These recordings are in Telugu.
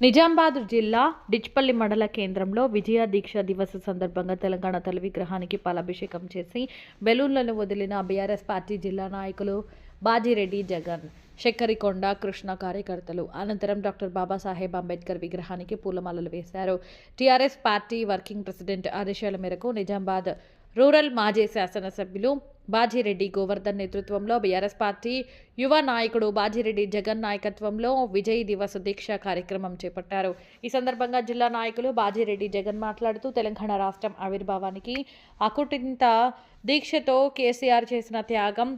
నిజామాబాద్ జిల్లా డిచ్పల్లి మండల కేంద్రంలో విజయ దీక్ష దివస్ సందర్భంగా తెలంగాణ తల్లి విగ్రహానికి పాలాభిషేకం చేసి బెలూన్లను వదిలిన బీఆర్ఎస్ పార్టీ జిల్లా నాయకులు బాజిరెడ్డి జగన్ శక్కరికొండ కృష్ణ కార్యకర్తలు అనంతరం డాక్టర్ బాబాసాహెబ్ అంబేద్కర్ విగ్రహానికి పూలమాలలు వేశారు. టీఆర్ఎస్ పార్టీ వర్కింగ్ ప్రెసిడెంట్ ఆదేశాల మేరకు నిజామాబాద్ రూరల్ మాజీ శాసనసభ్యులు బాజిరెడ్డి గోవర్ధన్ నేతృత్వంలో బీఆర్ఎస్ పార్టీ యువ నాయకుడు బాజిరెడ్డి జగన్ నాయకత్వంలో విజయ్ దివస్ దీక్ష కార్యక్రమం చేపట్టారు. ఈ సందర్భంగా జిల్లా నాయకులు బాజిరెడ్డి జగన్ మాట్లాడుతూ తెలంగాణ రాష్ట్రం ఆవిర్భావానికి అకుటింత దీక్షతో కేసీఆర్ చేసిన త్యాగం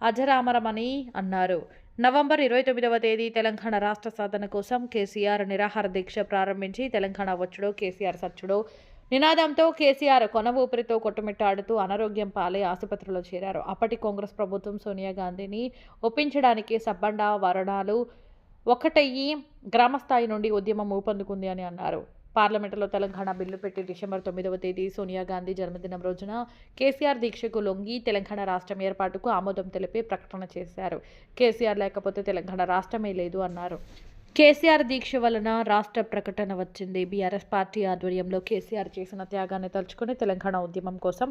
అజరామరమని అన్నారు. నవంబర్ ఇరవై తొమ్మిదవ తేదీ తెలంగాణ రాష్ట్ర సాధన కోసం కేసీఆర్ నిరాహార దీక్ష ప్రారంభించి తెలంగాణ వచ్చుడో కేసీఆర్ సచ్చుడో నినాదంతో కేసీఆర్ కొన ఊపిరితో కొట్టుమిట్టాడుతూ అనారోగ్యం పాలై ఆసుపత్రిలో చేరారు. అప్పటి కాంగ్రెస్ ప్రభుత్వం సోనియా గాంధీని ఒప్పించడానికి సబ్బండ వరణాలు ఒకటయ్యి గ్రామస్థాయి నుండి ఉద్యమం ఊపందుకుంది అని అన్నారు. పార్లమెంటులో తెలంగాణ బిల్లు పెట్టి డిసెంబర్ తొమ్మిదవ తేదీ సోనియా గాంధీ జన్మదినం రోజున కేసీఆర్ దీక్షకు లొంగి తెలంగాణ రాష్ట్రం ఏర్పాటుకు ఆమోదం తెలిపి ప్రకటన చేశారు. కేసీఆర్ లేకపోతే తెలంగాణ రాష్ట్రమే లేదు అన్నారు. కేసీఆర్ దీక్ష వలన రాష్ట్ర ప్రకటన వచ్చింది. బీఆర్ఎస్ పార్టీ ఆధ్వర్యంలో కేసీఆర్ చేసిన త్యాగాన్ని తలుచుకొని తెలంగాణ ఉద్యమం కోసం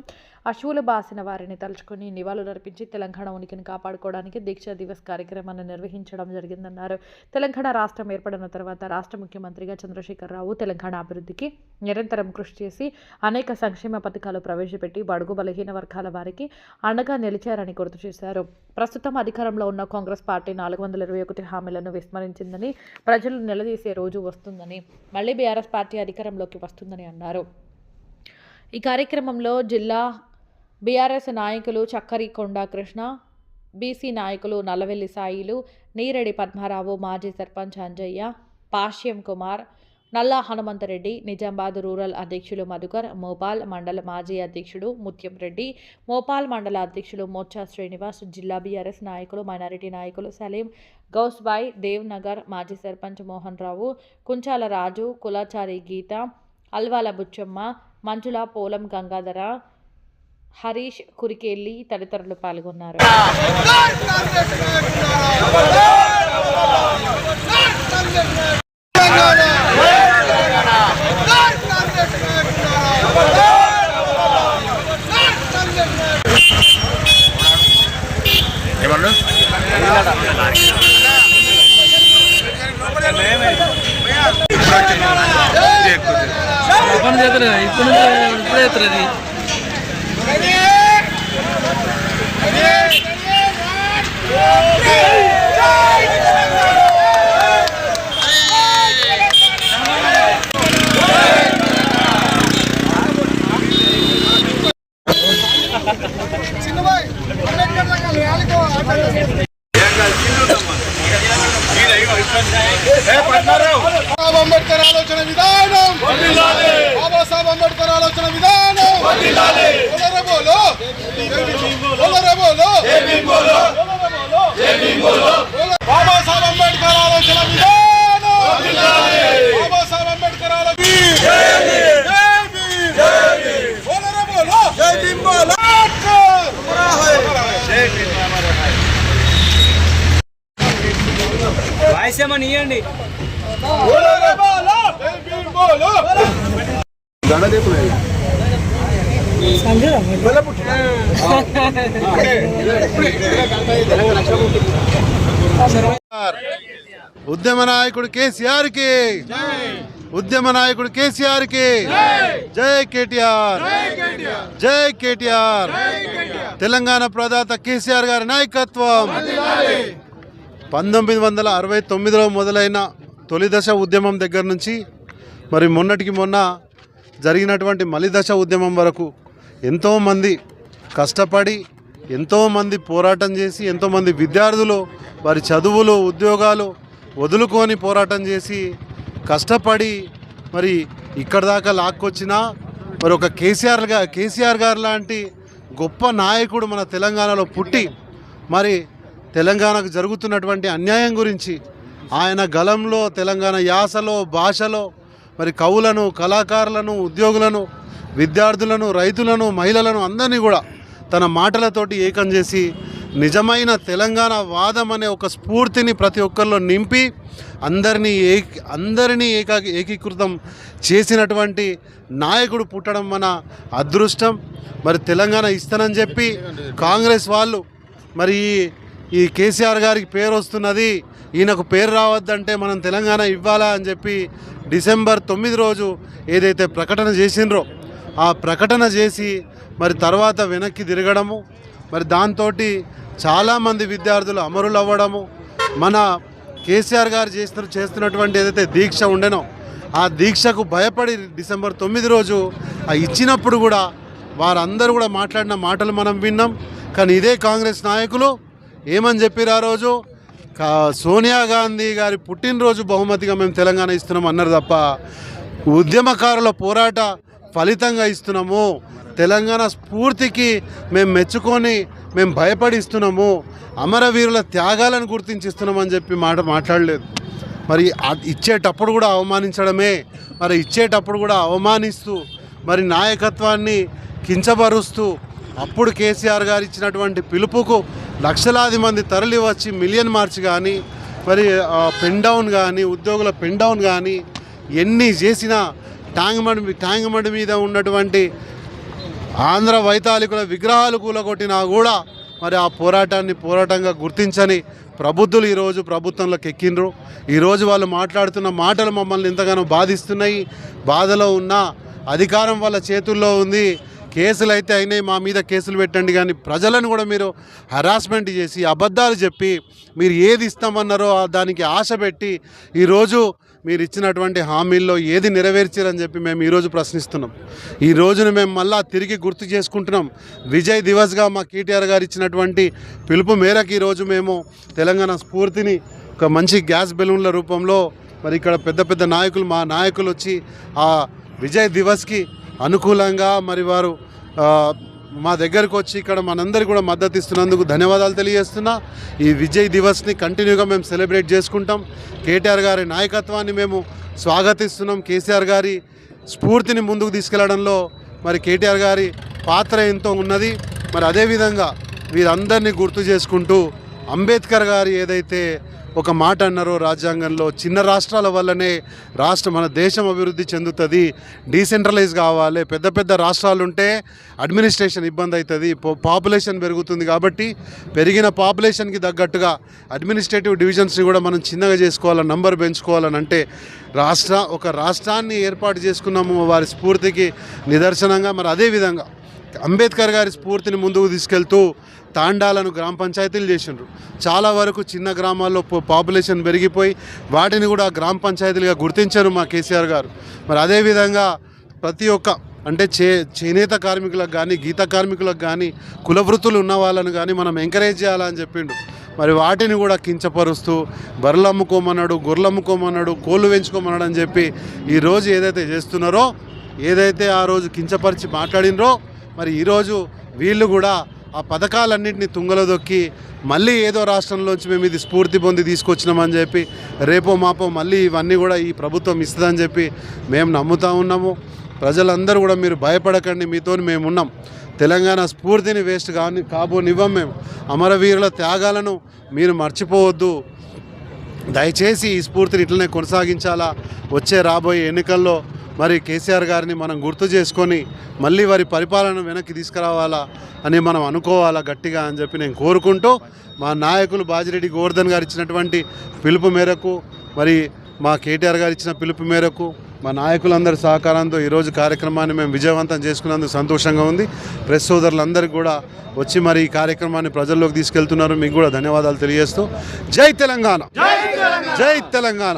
అశువులు బాసిన వారిని తలుచుకొని నివాళులర్పించి తెలంగాణ ఉనికిని కాపాడుకోవడానికి దీక్ష దివస్ కార్యక్రమాన్ని నిర్వహించడం జరిగిందన్నారు. తెలంగాణ రాష్ట్రం ఏర్పడిన తర్వాత రాష్ట్ర ముఖ్యమంత్రిగా చంద్రశేఖరరావు తెలంగాణ అభివృద్ధికి నిరంతరం కృషి చేసి అనేక సంక్షేమ పథకాలు ప్రవేశపెట్టి బడుగు బలహీన వర్గాల వారికి అండగా నిలిచారని గుర్తు చేశారు. ప్రస్తుతం అధికారంలో ఉన్న కాంగ్రెస్ పార్టీ నాలుగు వందల ఇరవై ఒకటి హామీలను విస్మరించిందని ప్రజలు నిలదీసే రోజు వస్తుందని మళ్ళీ బీఆర్ఎస్ పార్టీ అధికారంలోకి వస్తుందని అన్నారు. ఈ కార్యక్రమంలో జిల్లా బీఆర్ఎస్ నాయకులు చక్కరి కొండ కృష్ణ బీసీ నాయకులు నల్లవెల్లి సాయిలు నీరెడి పద్మారావు మాజీ సర్పంచ్ అంజయ్య పాష్యం కుమార్ నల్లా హనుమంతరెడ్డి నిజామాబాద్ రూరల్ అధ్యక్షులు మధుకర్ మోపాల్ మండల మాజీ అధ్యక్షుడు ముత్యం రెడ్డి మోపాల్ మండల అధ్యక్షులు మోర్చా శ్రీనివాస్ జిల్లా బీఆర్ఎస్ నాయకులు మైనారిటీ నాయకులు సలీం గౌస్బాయ్ దేవ్ నగర్ మాజీ సర్పంచ్ మోహన్ రావు కుంచాల రాజు కులాచారి గీత అల్వాల బుచ్చమ్మ మంజుల పోలం గంగాధర హరీష్ కురికెల్లి తదితరులు పాల్గొన్నారు. పని చేతలే ఇప్పుడు ఇప్పుడే చేస్తారు అది బాబాసాహెబ్ అంబేద్కర్ ఆలోచన విధానం. బాబాసాహెబ్ అంబేద్కర్ ఆలోచన విధానం. బోలో బోలో బోలో బోలో బాబాసాహెబ్ అంబేద్కర్ ఆలోచన విధానం బాబాసాహెబ్ అంబేద్కర్ ఆలోచన బోలో బోలో రాజ్యమని ఇవ్వండి ఉద్యమ నాయకుడు కేసీఆర్కి ఉద్యమ నాయకుడు కేసీఆర్కి జై కేటీఆర్. జై కేటీఆర్. తెలంగాణ ప్రదాత కేసీఆర్ గారి నాయకత్వం. పంతొమ్మిది వందల అరవై తొమ్మిదిలో మొదలైన తొలి దశ ఉద్యమం దగ్గర నుంచి మరి మొన్నటికి మొన్న జరిగినటువంటి మలిదశ ఉద్యమం వరకు ఎంతోమంది కష్టపడి ఎంతోమంది పోరాటం చేసి ఎంతోమంది విద్యార్థులు వారి చదువులు ఉద్యోగాలు వదులుకొని పోరాటం చేసి కష్టపడి మరి ఇక్కడ దాకా లాక్కొచ్చినా మరి ఒక కేసీఆర్గా కేసీఆర్ గారు లాంటి గొప్ప నాయకుడు మన తెలంగాణలో పుట్టి మరి తెలంగాణకు జరుగుతున్నటువంటి అన్యాయం గురించి ఆయన గలంలో తెలంగాణ యాసలో భాషలో మరి కవులను కళాకారులను ఉద్యోగులను విద్యార్థులను రైతులను మహిళలను అందరినీ కూడా తన మాటలతోటి ఏకం చేసి నిజమైన తెలంగాణ వాదం అనే ఒక స్ఫూర్తిని ప్రతి ఒక్కరిలో నింపి అందరినీ ఏ అందరినీ ఏకా ఏకీకృతం చేసినటువంటి నాయకుడు పుట్టడం మన అదృష్టం. మరి తెలంగాణ ఇస్తానని చెప్పి కాంగ్రెస్ వాళ్ళు మరి ఈ- కేసీఆర్ గారికి పేరు వస్తున్నది ఈయనకు పేరు రావద్దంటే మనం తెలంగాణ ఇవ్వాలా అని చెప్పి డిసెంబర్ తొమ్మిది రోజు ఏదైతే ప్రకటన చేసిండ్రో ఆ ప్రకటన చేసి మరి తర్వాత వెనక్కి తిరగడము మరి దాంతో చాలామంది విద్యార్థులు అమరులు అవ్వడము మన కేసీఆర్ గారు చేస్తున్న చేస్తున్నటువంటి ఏదైతే దీక్ష ఉండెనో ఆ దీక్షకు భయపడి డిసెంబర్ తొమ్మిది రోజు ఆ ఇచ్చినప్పుడు కూడా వారందరూ కూడా మాట్లాడిన మాటలు మనం విన్నాం. కానీ ఇదే కాంగ్రెస్ నాయకులు ఏమని చెప్పారు ఆ రోజు? సోనియా గాంధీ గారి పుట్టినరోజు బహుమతిగా మేము తెలంగాణ ఇస్తున్నాం అన్నారు తప్ప ఉద్యమకారుల పోరాట ఫలితంగా ఇస్తున్నాము. తెలంగాణ స్ఫూర్తికి మేము మెచ్చుకొని మేము భయపడి ఇస్తున్నాము అమరవీరుల త్యాగాలను గుర్తించిస్తున్నామని చెప్పి మాట మాట్లాడలేదు. మరి ఇచ్చేటప్పుడు కూడా అవమానించడమే మరి ఇచ్చేటప్పుడు కూడా అవమానిస్తూ మరి నాయకత్వాన్ని కించపరుస్తూ అప్పుడు కేసీఆర్ గారు ఇచ్చినటువంటి పిలుపుకు లక్షలాది మంది తరలి వచ్చి మిలియన్ మార్చ్ కానీ మరి ఆ, పెన్ డౌన్ కానీ ఉద్యోగుల పెన్ డౌన్ కానీ ఎన్ని చేసినా ట్యాంక్ బండ్ ట్యాంక్ బండ్ మీద ఉన్నటువంటి ఆంధ్ర వైతాళికుల విగ్రహాలు కూలగొట్టినా కూడా మరి ఆ పోరాటాన్ని పోరాటంగా గుర్తించని ప్రబుద్ధులు ఈరోజు ప్రభుత్వంలోకి ఎక్కిండ్రు. ఈరోజు వాళ్ళు మాట్లాడుతున్న మాటలు మమ్మల్ని ఎంతగానో బాధిస్తున్నాయి. బాధలో ఉన్న అధికారం వాళ్ళ చేతుల్లో ఉంది. కేసులు అయితే అయినాయి మా మీద కేసులు పెట్టండి కానీ ప్రజలను కూడా మీరు హరాస్మెంట్ చేసి అబద్ధాలు చెప్పి మీరు ఏది ఇస్తామన్నారో దానికి ఆశ పెట్టి ఈరోజు మీరు ఇచ్చినటువంటి హామీల్లో ఏది నెరవేర్చారని చెప్పి మేము ఈరోజు ప్రశ్నిస్తున్నాం. ఈ రోజును మేము మళ్ళా తిరిగి గుర్తు చేసుకుంటున్నాం. విజయ్ దివస్గా మా కేటీఆర్ గారు ఇచ్చినటువంటి పిలుపు మేరకు ఈరోజు మేము తెలంగాణ స్ఫూర్తిని ఒక మంచి గ్యాస్ బెలూన్ల రూపంలో మరి ఇక్కడ పెద్ద పెద్ద నాయకులు మా నాయకులు వచ్చి ఆ విజయ్ దివస్కి అనుకూలంగా మరి వారు మా దగ్గరకు వచ్చి ఇక్కడ మనందరికీ కూడా మద్దతు ఇస్తున్నందుకు ధన్యవాదాలు తెలియజేస్తున్నా. ఈ విజయ్ దివస్ని కంటిన్యూగా మేము సెలబ్రేట్ చేసుకుంటాం. కేటీఆర్ గారి నాయకత్వాన్ని మేము స్వాగతిస్తున్నాం. కేసీఆర్ గారి స్ఫూర్తిని ముందుకు తీసుకెళ్ళడంలో మరి కేటీఆర్ గారి పాత్ర ఎంతో ఉన్నది. మరి అదేవిధంగా వీరందరినీ గుర్తు చేసుకుంటూ అంబేద్కర్ గారు ఏదైతే ఒక మాట అన్నారు రాజ్యాంగంలో చిన్న రాష్ట్రాల వల్లనే రాష్ట్రం మన దేశం అభివృద్ధి చెందుతుంది డీసెంట్రలైజ్ కావాలి పెద్ద పెద్ద రాష్ట్రాలు ఉంటే అడ్మినిస్ట్రేషన్ ఇబ్బంది అవుతుంది పాపులేషన్ పెరుగుతుంది కాబట్టి పెరిగిన పాపులేషన్కి తగ్గట్టుగా అడ్మినిస్ట్రేటివ్ డివిజన్స్ని కూడా మనం చిన్నగా చేసుకోవాలని నంబర్ పెంచుకోవాలని అంటే రాష్ట్ర ఒక రాష్ట్రాన్ని ఏర్పాటు చేసుకున్నాము వారి స్ఫూర్తికి నిదర్శనంగా మరి అదేవిధంగా అంబేద్కర్ గారి స్ఫూర్తిని ముందుకు తీసుకెళ్తూ తాండాలను గ్రామ పంచాయతీలు చేసిండ్రు. చాలా వరకు చిన్న గ్రామాల్లో పాపులేషన్ పెరిగిపోయి వాటిని కూడా గ్రామ పంచాయతీలుగా గుర్తించారు మా కేసీఆర్ గారు. మరి అదేవిధంగా ప్రతి ఒక్క అంటే చే చేనేత కార్మికులకు కానీ గీత కార్మికులకు కానీ కుల వృత్తులు ఉన్న వాళ్ళను కానీ మనం ఎంకరేజ్ చేయాలని చెప్పిండు. మరి వాటిని కూడా కించపరుస్తూ బర్రెలు అమ్ముకోమన్నాడు గొర్రెలు అమ్ముకోమన్నాడు కోళ్ళు పెంచుకోమన్నాడు అని చెప్పి ఈరోజు ఏదైతే చేస్తున్నారో ఏదైతే ఆ రోజు కించపరిచి మాట్లాడినరో మరి ఈరోజు వీళ్ళు కూడా ఆ పథకాలన్నింటినీ తుంగలో దొక్కి మళ్ళీ ఏదో రాష్ట్రంలోంచి మేము ఇది స్ఫూర్తి పొంది తీసుకొచ్చినామని చెప్పి రేపో మాపో మళ్ళీ ఇవన్నీ కూడా ఈ ప్రభుత్వం ఇస్తుందని చెప్పి మేము నమ్ముతా ఉన్నాము. ప్రజలందరూ కూడా మీరు భయపడకండి మీతో మేము ఉన్నాం తెలంగాణ స్ఫూర్తిని వేస్ట్ కాని కాబోనివ్వం మేము. అమరవీరుల త్యాగాలను మీరు మర్చిపోవద్దు. దయచేసి ఈ స్ఫూర్తిని ఇట్లనే కొనసాగించాలా? వచ్చే రాబోయే ఎన్నికల్లో మరి కేసీఆర్ గారిని మనం గుర్తు చేసుకొని మళ్ళీ వారి పరిపాలన వెనక్కి తీసుకురావాలా అని మనం అనుకోవాలా గట్టిగా అని చెప్పి నేను కోరుకుంటూ మా నాయకులు బాజిరెడ్డి గోవర్ధన్ గారు ఇచ్చినటువంటి పిలుపు మేరకు మరి మా కేటీఆర్ గారు ఇచ్చిన పిలుపు మేరకు మా నాయకులందరి సహకారంతో ఈరోజు కార్యక్రమాన్ని మేము విజయవంతం చేసుకున్నందుకు సంతోషంగా ఉంది. ప్రెస్ సోదరులందరికీ కూడా వచ్చి మరి ఈ కార్యక్రమాన్ని ప్రజల్లోకి తీసుకెళ్తున్నారు. మీకు కూడా ధన్యవాదాలు తెలియజేస్తూ. జై తెలంగాణ! జై తెలంగాణ!